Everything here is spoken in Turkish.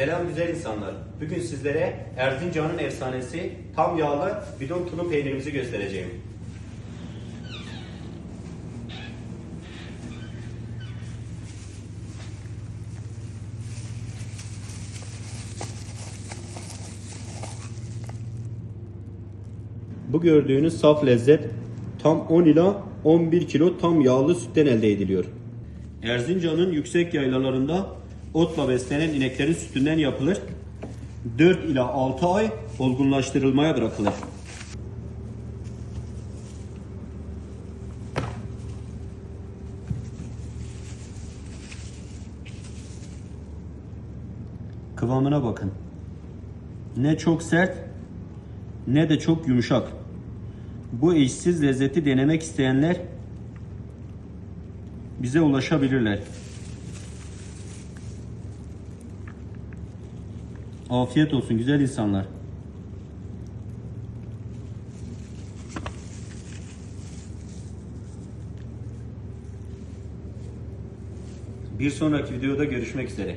Selam güzel insanlar. Bugün sizlere Erzincan'ın efsanesi tam yağlı bidon tulum peynirimizi göstereceğim. Bu gördüğünüz saf lezzet tam 10 ila 11 kilo tam yağlı sütten elde ediliyor. Erzincan'ın yüksek yaylalarında otla beslenen ineklerin sütünden yapılır. 4 ila 6 ay olgunlaştırılmaya bırakılır. Kıvamına bakın. Ne çok sert ne de çok yumuşak. Bu eşsiz lezzeti denemek isteyenler bize ulaşabilirler. Afiyet olsun güzel insanlar. Bir sonraki videoda görüşmek üzere.